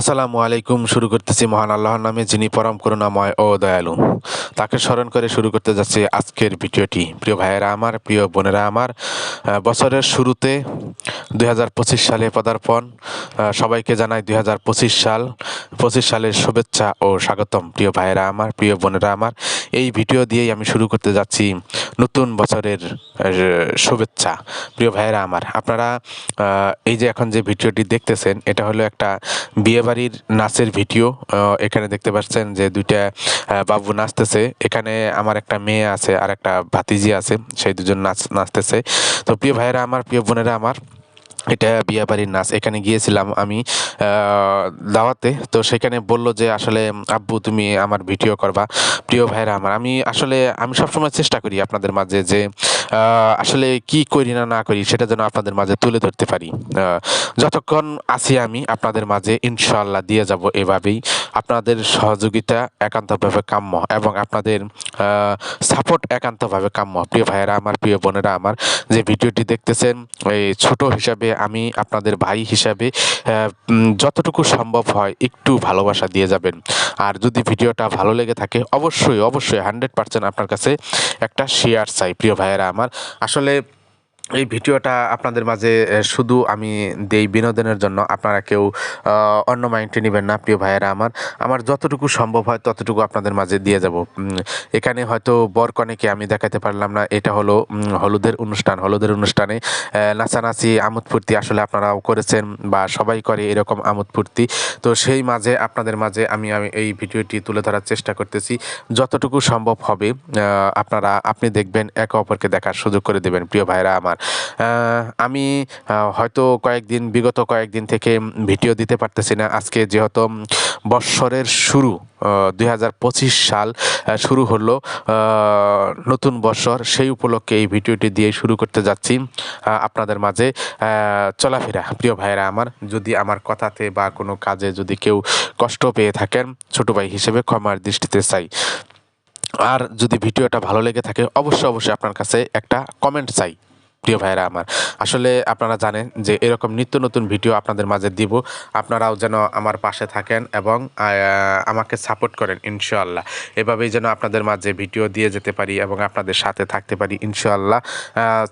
আসসালামু আলাইকুম, শুরু করতেছি মহান আল্লাহর নামে, যিনি পরম করুণাময় ও দয়ালু। তাকে স্মরণ করে শুরু করতে যাচ্ছি আজকের ভিডিওটি। প্রিয় ভাইয়েরা আমার, প্রিয় বোনেরা আমার বছরের শুরুতে দু হাজার পঁচিশ সালে পদার্পণ সবাইকে জানাই দুই হাজার পঁচিশ সাল, পঁচিশ সালের শুভেচ্ছা ও স্বাগতম। প্রিয় ভাইয়েরা আমার, প্রিয় বোনেরা আমার, এই ভিডিও দিয়েই আমি শুরু করতে যাচ্ছি নতুন বছরের শুভেচ্ছা। প্রিয় ভাইয়েরা আমার, আপনারা এই যে এখন যে ভিডিওটি দেখতেছেন, এটা হলো একটা বিয়েবাড়ির নাচের ভিডিও এখানে দেখতে পাচ্ছেন যে দুইটা বাবু নাচতেছে। এখানে আমার একটা মেয়ে আছে আর একটা ভাতিজি আছে, সেই দুজন নাচ, নাচতেছে। তো প্রিয় ভাইয়েরা, আমার, প্রিয় বোনেরা আমার এটা বিয়াবাড়ির নাচ। এখানে গিয়েছিলাম আমি দাওয়াতে। তো সেখানে বলল যে, আসলে, আব্বু, তুমি আমার ভিডিও করবা। প্রিয় ভাইরা আমার, আমি আসলে, আমি সবসময় চেষ্টা করি আপনাদের মাঝে যে আসলে কি করি না না করি, সেটা যেন আপনাদের মাঝে তুলে ধরতে পারি। যতক্ষণ আছি আমি, আপনাদের মাঝে ইনশাল্লাহ দিয়ে যাব এভাবেই। আপনাদের সহযোগিতা একান্তভাবে কাম্য এবং আপনাদের সাপোর্ট একান্তভাবে কাম্য। প্রিয় ভাইয়েরা আমার, প্রিয় বোনেরা আমার, যে ভিডিওটি দেখতেছেন, এই ছোট হিসাবে আমি আপনাদের ভাই হিসাবে যতটুকু সম্ভব হয় একটু ভালোবাসা দিয়ে যাবেন। আর যদি ভিডিওটা ভালো লেগে থাকে, অবশ্যই অবশ্যই হান্ড্রেড পার্সেন্ট আপনার কাছে একটা শেয়ার চাই। প্রিয় ভাইয়েরা আমার, আসলে এই ভিডিওটা আপনাদের মাঝে শুধু আমি দেই বিনোদনের জন্য। আপনারা কেউ অন্য মাইন্ডে নেবেন না, প্রিয় ভাইয়েরা আমার। আমার যতটুকু সম্ভব হয়, ততটুকু আপনাদের মাঝে দিয়ে যাব। এখানে হয়তো বরকনেকে আমি দেখাতে পারলাম না। এটা হলো হলুদের অনুষ্ঠান। হলুদের অনুষ্ঠানে নাচানাচি, আমোদ ফুর্তি আসলে আপনারাও করেছেন বা সবাই করে এরকম আমোদ ফুর্তি। তো সেই মাঝে, আপনাদের মাঝে আমি আমি এই ভিডিওটি তুলে ধরার চেষ্টা করতেছি। যতটুকু সম্ভব হবে আপনারা, আপনি দেখবেন, একে অপরকে দেখার সুযোগ করে দেবেন, প্রিয় ভাইরা আমার। আহ, আমি হয়তো কয়েকদিন বিগত কয়েকদিন থেকে ভিডিও দিতে পারতেছি না। আজকে যেহেতু বৎসরের শুরু দুই হাজার পঁচিশ সাল শুরু হলো নতুন বছর সেই উপলক্ষে এই ভিডিওটি দিয়ে শুরু করতে যাচ্ছি। আপনাদের মাঝে চলাফেরা। প্রিয় ভাইয়েরা আমার যদি আমার কথাতে বা কোনো কাজে যদি কেউ কষ্ট পেয়ে থাকেন ছোট ভাই হিসেবে ক্ষমার দৃষ্টিতে চাই। আর যদি ভিডিওটা ভালো লেগে থাকে অবশ্যই অবশ্যই আপনার কাছে একটা কমেন্ট চাই। প্রিয় ভাইরা আমার, আসলে আপনারা জানেন যে এরকম নিত্য নতুন ভিডিও আপনাদের মাঝে দিব। আপনারাও যেন আমার পাশে থাকেন এবং আমাকে সাপোর্ট করেন, ইনশাআল্লাহ। এভাবেই যেন আপনাদের মাঝে ভিডিও দিয়ে যেতে পারি এবং আপনাদের সাথে থাকতে পারি, ইনশাআল্লাহ।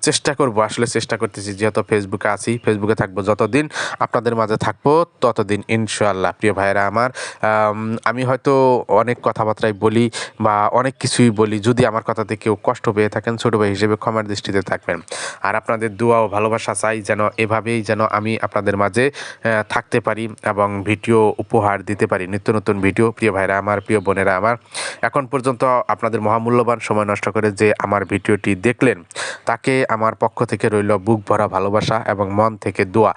চেষ্টা করব, আসলে চেষ্টা করতেছি, যেহেতু ফেসবুকে আছি ফেসবুকে থাকব যতদিন আপনাদের মাঝে থাকব ততদিন, ইনশাআল্লাহ। প্রিয় ভাইরা আমার আমি হয়তো অনেক কথাবার্তাই বলি বা অনেক কিছুই বলি, যদি আমার কথাতে কেউ কষ্ট পেয়ে থাকেন, ছোটো ভাই হিসেবে ক্ষমার দৃষ্টিতে থাকবেন। আর আপনাদের দোয়া ও ভালোবাসা চাই যেন এভাবেই যেন আমি আপনাদের মাঝে থাকতে পারি এবং ভিডিও উপহার দিতে পারি। নিত্য নতুন ভিডিও, প্রিয় ভাইরা আমার, প্রিয় বোনেরা আমার। এখন পর্যন্ত আপনাদের মহামূল্যবান সময় নষ্ট করে যে আমার ভিডিওটি দেখলেন, তাকে আমার পক্ষ থেকে রইল বুক ভরা ভালোবাসা এবং মন থেকে দোয়া।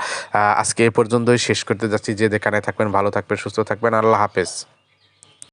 আজকে এ পর্যন্তই শেষ করতে যাচ্ছি। যে যেখানে থাকবেন, ভালো থাকবেন, সুস্থ থাকবেন। আল্লাহ হাফেজ।